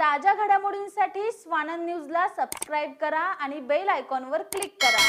ताज्या घडामोडींसाठी स्वानंद न्यूजला सबस्क्राईब करा आणि बेल आयकॉनवर क्लिक करा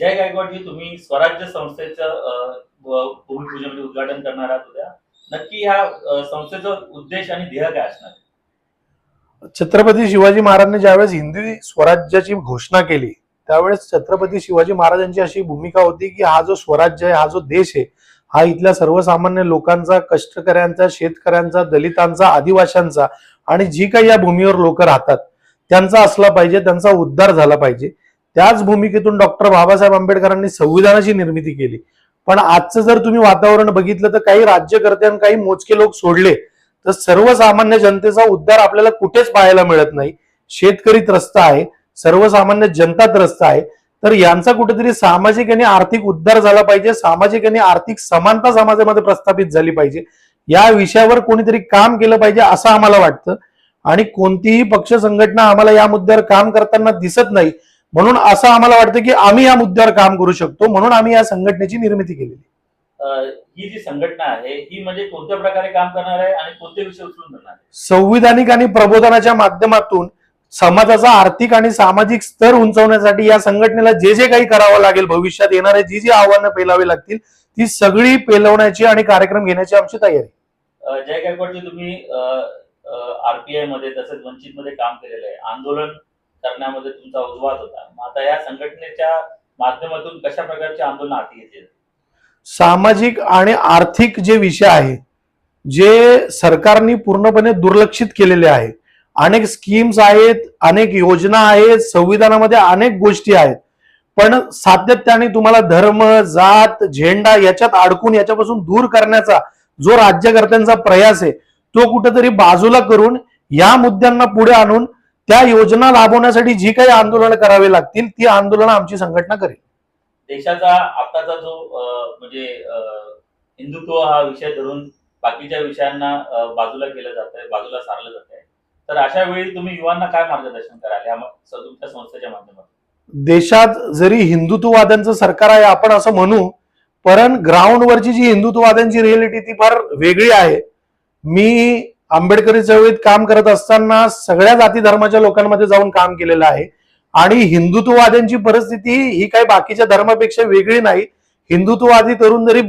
जय गायकवाडजी तुम्ही स्वराज्य संस्थेचं भूमिपूजन म्हणजे उद्घाटन करणार आहात उद्या नक्की ह्या संस्थेचा उद्देश आणि ध्येय काय असणार? छत्रपती शिवाजी महाराजांनी ज्यावेळेस हिंदी स्वराज्याची घोषणा केली त्यावेळेस छत्रपती शिवाजी महाराजांची अशी भूमिका होती की हा जो स्वराज्य आहे हा जो देश आहे हा इथल्या सर्वसामान्य लोकांचा कष्टकऱ्यांचा शेतकऱ्यांचा दलितांचा आदिवाशांचा आणि जी काही या भूमीवर लोक राहतात त्यांचा असला पाहिजे त्यांचा उद्धार झाला पाहिजे. त्याच भूमिकेतून डॉक्टर बाबासाहेब आंबेडकरांनी संविधानाची निर्मिती केली. पण आजचं जर तुम्ही वातावरण बघितलं तर काही राज्यकर्ते आणि काही मोजके लोक सोडले तर सर्वसामान्य जनतेचा उद्धार आपल्याला कुठेच पाहायला मिळत नाही. शेतकरी त्रस्त आहे सर्वसामान्य जनता त्रस्त आहे तर यांचा कुठेतरी सामाजिक आणि आर्थिक उद्धार झाला पाहिजे सामाजिक आणि आर्थिक समानता समाजामध्ये प्रस्थापित झाली पाहिजे. या विषयावर कोणीतरी काम केलं पाहिजे असं आम्हाला वाटतं. आणि कोणतीही पक्ष संघटना आम्हाला या मुद्द्यावर काम करताना दिसत नाही. म्हणून असं आम्हाला वाटतं की आम्ही या मुद्द्यावर काम करू शकतो. म्हणून आम्ही या संघटनेची निर्मिती केलेली ही जी संघटना आहे ही म्हणजे कोणत्या प्रकारे काम करणार आहे आणि कोणते विषय उचलून संविधानिक आणि प्रबोधनाच्या माध्यमातून समाजाचा आर्थिक आणि सामाजिक स्तर उंचवण्यासाठी या संघटनेला जे जे काही करावं लागेल भविष्यात येणारे जी जी आव्हानं पेलावी लागतील ती सगळी पेलवण्याची आणि कार्यक्रम घेण्याची आमची तयारी. जय गायकवाडजी तुम्ही आरपीआयमध्ये तसेच वंचित मध्ये काम केलेलं आहे. आंदोलन करण्यामध्ये तुमचा उजवात होता. मग आता या संघटनेच्या माध्यमातून कशा प्रकारचे आंदोलन हाती घेतील? सामाजिक आणि आर्थिक जे विषय आहे जे सरकारने पूर्णपणे दुर्लक्षित केलेले आहे अनेक स्कीम्स आहेत अनेक योजना आहेत संविधानामध्ये अनेक गोष्टी आहेत. पण सातत्याने तुम्हाला धर्म जात झेंडा याच्यात अडकून याच्यापासून दूर करण्याचा जो राज्यकर्त्यांचा प्रयास आहे तो कुठेतरी बाजूला करून या मुद्द्यांना पुढे आणून त्या योजना लाभवण्यासाठी जी काही आंदोलनं करावी लागतील ती आंदोलनं आमची संघटना करेल. देशाचा आताचा जो म्हणजे हिंदुत्व हा विषय धरून बाकीच्या विषयांना बाजूला केलं जात आहे बाजूला सारलं जात आहे तर अशा वेळी तुम्ही युवांना काय मार्गदर्शन कराल? या तुमच्या संस्थेच्या माध्यमातून. देशात जरी हिंदुत्ववाद्यांचं सरकार आहे आपण असं म्हणू पण ग्राउंडवरची जी हिंदुत्ववाद्यांची रिअलिटी ती फार वेगळी आहे. मी आंबेडकरी चळवळीत काम करत असताना सगळ्या जाती धर्माच्या लोकांमध्ये जाऊन काम केलेलं आहे. आणि हिंदुत्ववाद्यांची परिस्थिती ही काही बाकीच्या धर्मापेक्षा वेगळी नाही. हिंदुत्ववादी तरुण जरी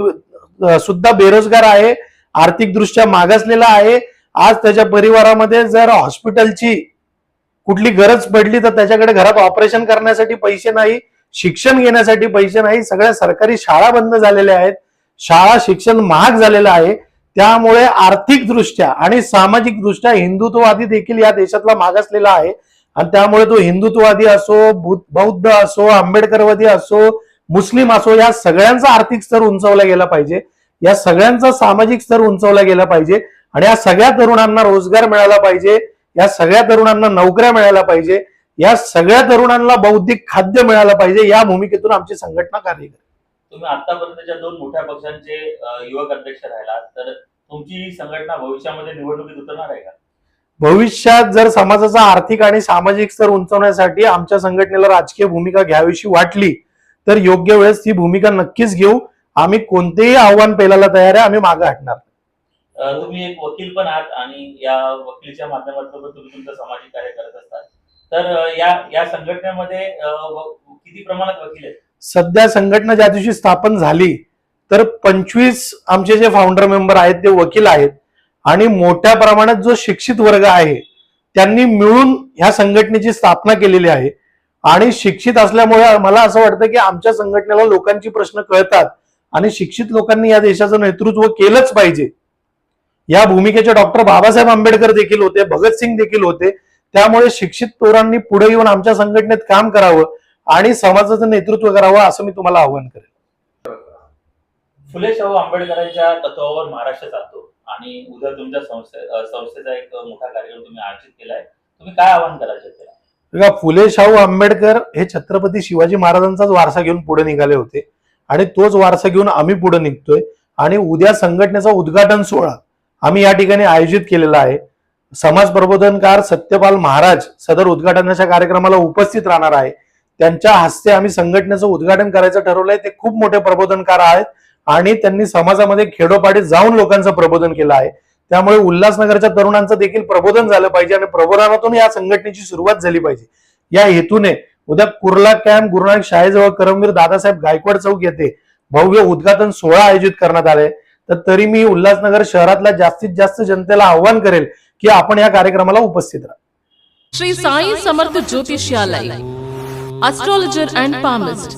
सुद्धा बेरोजगार आहे आर्थिकदृष्ट्या मागासलेला आहे आज त्याच्या परिवारामध्ये जर हॉस्पिटलची कुठली गरज पडली तर त्याच्याकडे घरात ऑपरेशन करण्यासाठी पैसे नाही शिक्षण घेण्यासाठी पैसे नाही सगळ्या सरकारी शाळा बंद झालेल्या आहेत शाळा शिक्षण महाग झालेलं आहे. त्यामुळे आर्थिकदृष्ट्या आणि सामाजिक दृष्ट्या हिंदुत्ववादी देखील या देशातला मागासलेला आहे. आणि त्यामुळे तो हिंदुत्ववादी असो बौद्ध असो आंबेडकरवादी असो मुस्लिम असो या सगळ्यांचा आर्थिक स्तर उंचवला गेला पाहिजे. या सगळ्यांचा सामाजिक स्तर उंचवला गेला पाहिजे. आणि या सगळ्या तरुणांना रोजगार मिळाला पाहिजे या सगळ्या तरुणांना नोकऱ्या मिळायला पाहिजे या सगळ्या तरुणांना बौद्धिक खाद्य मिळालं पाहिजे या भूमिकेतून आमची संघटना कार्य करते तुम्ही आतापर्यंतच्या दोन मोठ्या पक्षांचे युवक अध्यक्ष राहिलात तर तुमची ही संघटना भविष्यामध्ये निवडणुकीत उतरणार आहे का? भविष्यात जर समाजाचा आर्थिक आणि सामाजिक स्तर उंचवण्यासाठी आमच्या संघटनेला राजकीय भूमिका घ्यावीशी वाटली तर योग्य वेळेस ती भूमिका नक्कीच घेऊ. आम्ही कोणतेही आव्हान पेलायला तयार आहे आम्ही मागे हटणार. तुम्ही एक वकील पण आहात आणि या वकिलीच्या माध्यमातून पण तुम्ही तुमचं सामाजिक कार्य करत असतात. तर या या संघटनेमध्ये किती प्रमाणात वकील आहेत? सध्या संघटना ज्या दिवशी स्थापन झाली तर पंचवीस आमचे जे फाउंडर मेंबर आहेत ते वकील आहेत. आणि मोठ्या प्रमाणात जो शिक्षित वर्ग आहे त्यांनी मिळून ह्या संघटनेची स्थापना केलेली आहे. आणि शिक्षित असल्यामुळे मला असं वाटतं की आमच्या संघटनेला लोकांची प्रश्न कळतात. आणि शिक्षित लोकांनी या देशाचं नेतृत्व केलंच पाहिजे. या भूमिकेचे डॉक्टर बाबासाहेब आंबेडकर देखील होते भगतसिंग देखील होते. त्यामुळे शिक्षित तोरांनी पुढे येऊन आमच्या संघटनेत काम करावं आणि समाजाचं नेतृत्व करावं असं मी तुम्हाला आव्हान करेन. फुले शाहू आंबेडकरांच्या तत्वावर महाराष्ट्र चालतो आणि उद्या तुमच्या संस्थे संस्थेचा एक मोठा कार्यक्रम तुम्ही आयोजित केलाय. तुम्ही काय आवाहन जनतेला बघा फुले शाहू आंबेडकर हे छत्रपती शिवाजी महाराजांचाच वारसा घेऊन पुढे निघाले होते आणि तोच वारसा घेऊन आम्ही पुढे निघतोय. आणि उद्या संघटनेचा उद्घाटन सोहळा आम्ही या ठिकाणी आयोजित केलेला आहे. समाज प्रबोधनकार सत्यपाल महाराज सदर उद्घाटनाच्या कार्यक्रमाला उपस्थित राहणार आहे. त्यांच्या हस्ते आम्ही संघटनेचं उद्घाटन करायचं ठरवलंय. ते खूप मोठे प्रबोधनकार आहेत आणि त्यांनी समाजामध्ये खेडोपाडी जाऊन लोकांचं प्रबोधन केलं आहे. त्यामुळे उल्हासनगरच्या तरुणांचं देखील प्रबोधन झालं पाहिजे आणि प्रबोधनातून या संघटनेची सुरुवात झाली पाहिजे. या हेतूने उद्या कुर्ला कॅम्प गुरुनानक शाळेजवळ करमवीर दादासाहेब गायकवाड चौक येथे भव्य उद्घाटन सोहळा आयोजित करण्यात आले तर तरी मी उल्हासनगर शहरातल्या जास्तीत जास्त जनतेला आव्हान करेल की आपण या कार्यक्रमाला उपस्थित राहा. Shri Sai Samarth Jyotishalay and and palmist